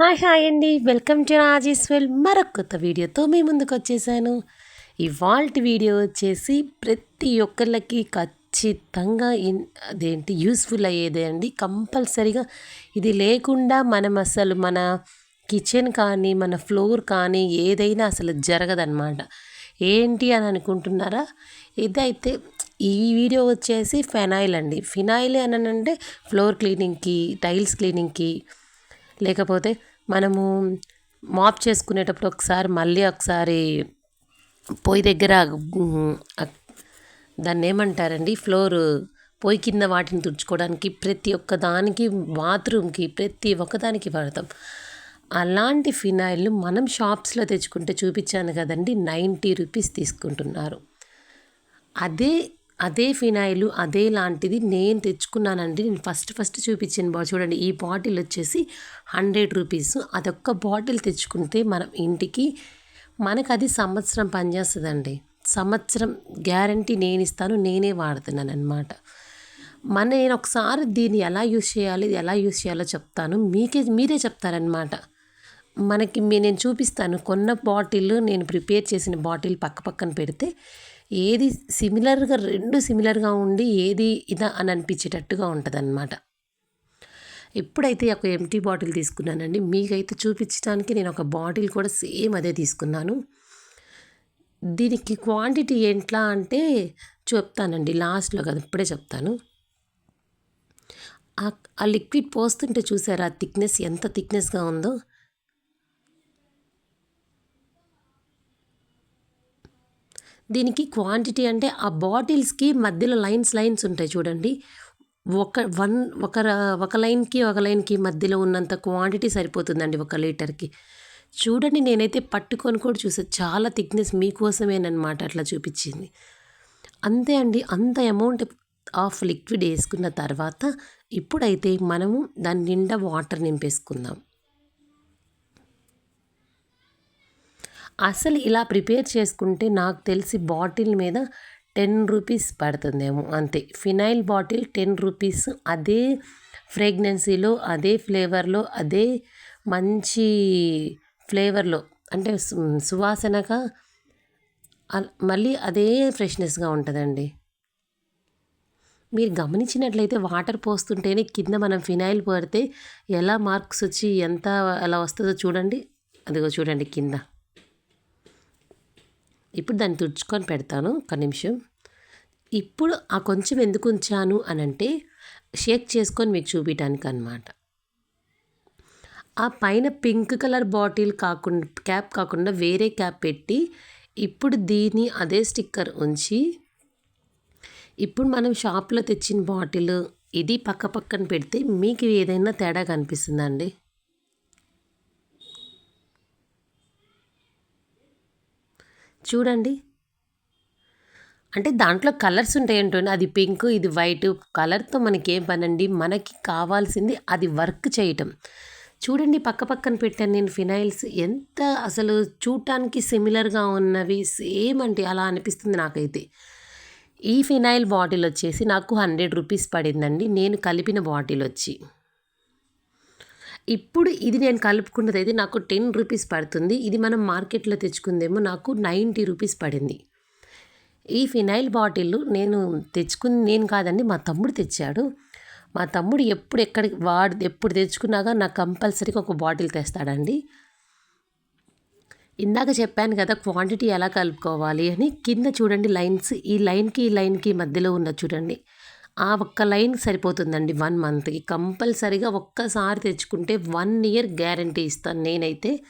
Hi hi అండి. Welcome to Rajeshwal మరొక కొత్త వీడియోతో మీ ముందుకు వచ్చేసాను. ఇవాళ వీడియో వచ్చేసి ప్రతి ఒక్కళ్ళకి ఖచ్చితంగా అదేంటి యూస్ఫుల్ అయ్యేదే అండి. కంపల్సరీగా ఇది లేకుండా మనం అసలు మన కిచెన్ కానీ మన ఫ్లోర్ కానీ ఏదైనా అసలు జరగదన్నమాట. ఏంటి అని అనుకుంటున్నారా? ఇదైతే ఈ వీడియో వచ్చేసి ఫెనాయిల్ అండి. ఫినాయిల్ అని అంటే ఫ్లోర్ క్లీనింగ్కి టైల్స్ క్లీనింగ్కి లేకపోతే మనము మాప్ చేసుకునేటప్పుడు ఒకసారి మళ్ళీ ఒకసారి పొయ్యి దగ్గర దాన్ని ఏమంటారండి? ఫ్లోర్ పొయ్యి కింద వాటిని తుడుచుకోవడానికి ప్రతి ఒక్క దానికి బాత్రూమ్కి ప్రతి ఒక్కదానికి వాడతాం. అలాంటి ఫినాయిల్ మనం షాప్స్లో తెచ్చుకుంటే చూపించాను కదండి నైంటీ రూపీస్ తీసుకుంటున్నారు. అదే అదే ఫినాయిల్ అదే లాంటిది నేను తెచ్చుకున్నానండి. నేను ఫస్ట్ ఫస్ట్ చూపించాను బా చూడండి ఈ బాటిల్ వచ్చేసి హండ్రెడ్ రూపీస్. అదొక్క బాటిల్ తెచ్చుకుంటే మనం ఇంటికి మనకు అది సంవత్సరం పనిచేస్తుందండి. సంవత్సరం గ్యారంటీ నేను ఇస్తాను నేనే వాడుతున్నాను అనమాట మన నేను ఒకసారి దీన్ని ఎలా యూస్ చేయాలి ఎలా యూస్ చేయాలో చెప్తాను. మీకే మీరే చెప్తారనమాట మనకి నేను చూపిస్తాను. కొన్న బాటిల్ నేను ప్రిపేర్ చేసిన బాటిల్ పక్క పక్కన పెడితే ఏది సిమిలర్గా రెండు సిమిలర్గా ఉండి ఏది ఇదా అని అనిపించేటట్టుగా ఉంటుందన్నమాట. ఎప్పుడైతే ఒక ఎంటీ బాటిల్ తీసుకున్నానండి మీకైతే చూపించడానికి నేను ఒక బాటిల్ కూడా సేమ్ అదే తీసుకున్నాను. దీనికి క్వాంటిటీ ఎట్లా అంటే చెప్తానండి లాస్ట్లో కదా ఇప్పుడే చెప్తాను. ఆ- ఆ లిక్విడ్ పోస్తుంటే చూసారా ఆ థిక్నెస్ ఎంత థిక్నెస్గా ఉందో. దీనికి క్వాంటిటీ అంటే ఆ బాటిల్స్కి మధ్యలో లైన్స్ లైన్స్ ఉంటాయి చూడండి. ఒక వన్ ఒక ఒక లైన్కి ఒక లైన్కి మధ్యలో ఉన్నంత క్వాంటిటీ సరిపోతుందండి ఒక లీటర్కి చూడండి నేనైతే పట్టుకొని కూడా చూసా. చాలా థిక్నెస్ మీకోసమేనమాట అట్లా చూపించింది. అంతే అండి అంత అమౌంట్ ఆఫ్ లిక్విడ్ వేసుకున్న తర్వాత ఇప్పుడైతే మనము దాని నిండా వాటర్ నింపేసుకుందాం. అసలు ఇలా ప్రిపేర్ చేసుకుంటే నాకు తెలిసి బాటిల్ మీద టెన్ రూపీస్ పడుతుందేమో అంతే. Phenyl bottle ten rupees. అదే ఫ్రేగ్నెన్సీలో అదే ఫ్లేవర్లో అదే మంచి ఫ్లేవర్లో అంటే సువాసనగా మళ్ళీ అదే ఫ్రెష్నెస్గా ఉంటుందండి. మీరు గమనించినట్లయితే వాటర్ పోస్తుంటేనే కింద మనం ఫినాయిల్ పడితే ఎలా మార్క్స్ వచ్చి ఎంత ఎలా వస్తుందో చూడండి. అదిగో చూడండి కింద. ఇప్పుడు దాన్ని తుడుచుకొని పెడతాను ఒక నిమిషం. ఇప్పుడు ఆ కొంచెం ఎందుకు ఉంచాను అని అంటే షేక్ చేసుకొని మీకు చూపించడానికి అనమాట ఆ పైన పింక్ కలర్ బాటిల్ కాకుండా క్యాప్ కాకుండా వేరే క్యాప్ పెట్టి ఇప్పుడు దీని అదే స్టిక్కర్ ఉంచి ఇప్పుడు మనం షాప్లో తెచ్చిన బాటిల్ ఇది పక్క పక్కన పెడితే మీకు ఏదైనా తేడా కనిపిస్తుందండి చూడండి. అంటే దాంట్లో కలర్స్ ఉంటాయంటో అది పింక్ ఇది వైట్. కలర్తో మనకి ఏం పనండి? మనకి కావాల్సింది అది వర్క్ చేయటం. చూడండి పక్క పక్కన పెట్టాను నేను ఫినాయిల్స్. ఎంత అసలు చూడటానికి సిమిలర్గా ఉన్నవి. సేమ్ అంటే అలా అనిపిస్తుంది నాకైతే. ఈ ఫినాయిల్ బాటిల్ వచ్చేసి నాకు హండ్రెడ్ రూపీస్ పడిందండి. నేను కలిపిన బాటిల్ వచ్చి. ఇప్పుడు ఇది నేను కలుపుకున్నది అయితే నాకు టెన్ రూపీస్ పడుతుంది. ఇది మనం మార్కెట్లో తెచ్చుకుందేమో నాకు నైంటీ రూపీస్ పడింది. ఈ ఫినైల్ బాటిల్ నేను తెచ్చుకుని నేను కాదండి మా తమ్ముడు తెచ్చాడు. మా తమ్ముడు ఎప్పుడు ఎక్కడికి వాడు ఎప్పుడు తెచ్చుకున్నాగా నాకు కంపల్సరీగా ఒక బాటిల్ తెస్తాడండి. ఇందాక చెప్పాను కదా క్వాంటిటీ ఎలా కలుపుకోవాలి అని కింద చూడండి లైన్స్ ఈ లైన్కి ఈ లైన్కి మధ్యలో ఉన్న చూడండి. ఆ ఒక్క లైన్ సరిపోతుందండి వన్ మంత్కి. కంపల్సరీగా ఒక్కసారి తెచ్చుకుంటే వన్ ఇయర్ గ్యారంటీ ఇస్తాను నేనైతే.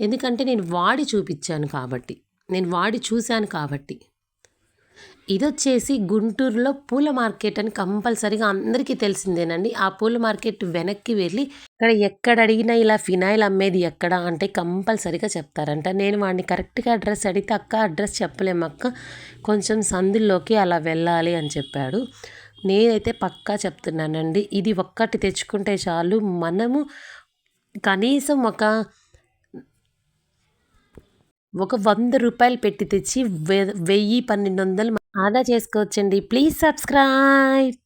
ఎందుకంటే నేను వాడి చూపించాను కాబట్టి. నేను వాడి చూశాను కాబట్టి. ఇది వచ్చేసి గుంటూరులో పూల మార్కెట్ అని కంపల్సరీగా అందరికీ తెలిసిందేనండి. ఆ పూల మార్కెట్ వెనక్కి వెళ్ళి ఇక్కడ ఎక్కడ అడిగినా ఇలా ఫినాయిల్ అమ్మేది ఎక్కడ అంటే కంపల్సరీగా చెప్తారంట. నేను వాడిని కరెక్ట్గా అడ్రస్ అడిగితే అక్క అడ్రస్ చెప్పలేము అక్క కొంచెం సందుల్లోకి అలా వెళ్ళాలి అని చెప్పాడు. నేనైతే పక్కా చెప్తున్నానండి ఇది ఒక్కటి తెచ్చుకుంటే చాలు. మనము కనీసం ఒక ఒక వంద రూపాయలు పెట్టి తెచ్చి వె- వెయ్యి పన్నెండు వందలు ఆదా చేసుకోవచ్చండి. Please subscribe.